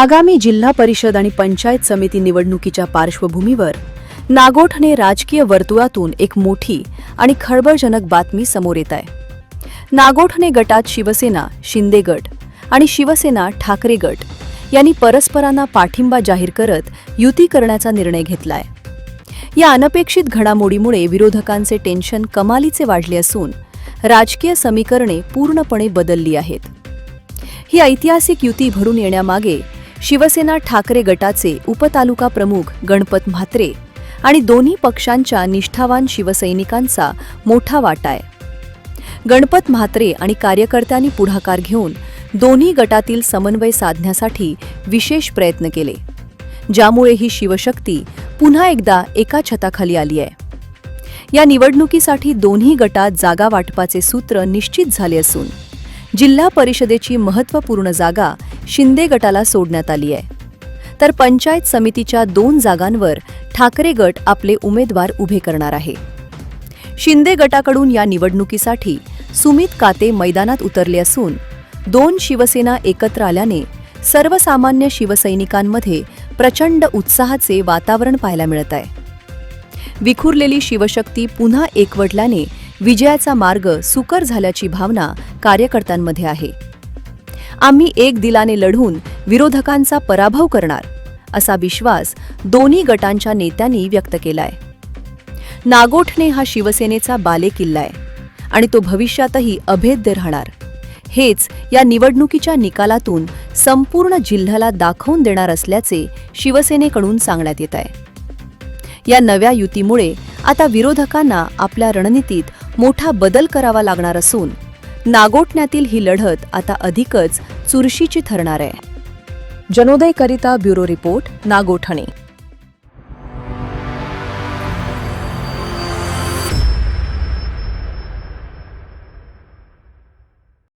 आगामी जिल्हा परिषद आणि पंचायत समिती निवडणुकीच्या पार्श्वभूमीवर नागोठणे राजकीय वर्तुळातून एक मोठी आणि खळबळजनक बातमी समोर येत आहे. नागोठणे गटात शिवसेना शिंदे गट आणि शिवसेना ठाकरे गट यांनी परस्परांना पाठिंबा जाहीर करत युती करण्याचा निर्णय घेतलाय. या अनपेक्षित घडामोडीमुळे विरोधकांचे टेन्शन कमालीचे वाढले असून राजकीय समीकरणे पूर्णपणे बदलली आहेत. ही ऐतिहासिक युती भरून येण्यामागे शिवसेना ठाकरे गटाचे उपतालुका प्रमुख गणपत म्हात्रे आणि दोन्ही पक्षांच्या निष्ठावान शिवसैनिकांचा मोठा वाटा आहे. गणपत म्हात्रे आणि कार्यकर्त्यांनी पुढाकार घेऊन दोन्ही गटातील समन्वय साधण्यासाठी विशेष प्रयत्न केले ज्यामुळे ही शिवशक्ती पुन्हा एकदा एका छताखाली आली आहे. या निवडणुकीसाठी दोन्ही गटात जागा वाटपाचे सूत्र निश्चित झाले असून जिल्हा परिषदेची महत्त्वपूर्ण जागा शिंदे गटाला सोडण्यात आली आहे. तर पंचायत समितीच्या दोन जागांवर ठाकरे गट आपले उमेदवार उभे करणार आहे. शिंदे गटाकडून या निवडणुकीसाठी सुमित काते मैदानात उतरले असून दोन शिवसेना एकत्र आल्याने सर्वसामान्य शिवसैनिकांमध्ये प्रचंड उत्साहाचे वातावरण पाहायला मिळत आहे. विखुरलेली शिवशक्ती पुन्हा एकवटल्याने विजयाचा मार्ग सुकर झाल्याची भावना कार्यकर्त्यांमध्ये आहे. आम्ही एक दिलाने लढून विरोधकांचा पराभव करणार असा विश्वास दोन्ही गटांच्या नेत्यांनी व्यक्त केलाय. नागोठणे हा शिवसेनेचा बालेकिल्ला आहे आणि तो भविष्यातही अभेद्य राहणार. हेच या निवडणुकीच्या निकालातून संपूर्ण जिल्ह्याला दाखवून देणार असल्याचे शिवसेनेकडून सांगण्यात येत आहे. या नव्या युतीमुळे आता विरोधकांना आपल्या रणनीतीत मोठा बदल करावा लागणार असून नागोठण्यातील ही लढत आता अधिकच चुरशीची ठरणार आहे. जनोदयकरिता ब्युरो रिपोर्ट नागोठणे.